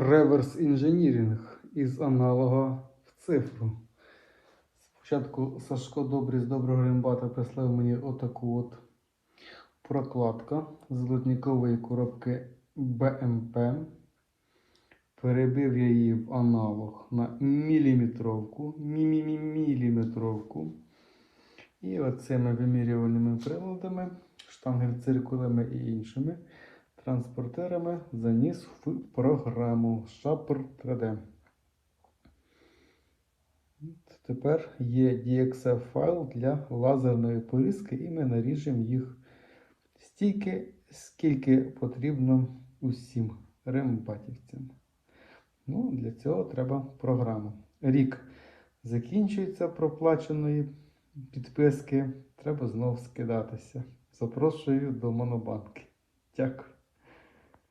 реверс інженірінг із аналога в цифру. Спочатку Сашко Добрий з доброго рембата прислав мені отаку от прокладку з литникової коробки БМП. Перебив я її в аналог на міліметровку, міліметровку. І оцими вимірювальними приладами, штангель-циркулами і іншими транспортерами заніс в програму Shopper 3D. Тепер є DXF файл для лазерної порізки, і ми наріжемо їх стільки, скільки потрібно усім рембатівцям. Ну, для цього треба програма. Рік закінчується проплаченої підписки. Треба знов скидатися. Запрошую до Монобанки. Дякую.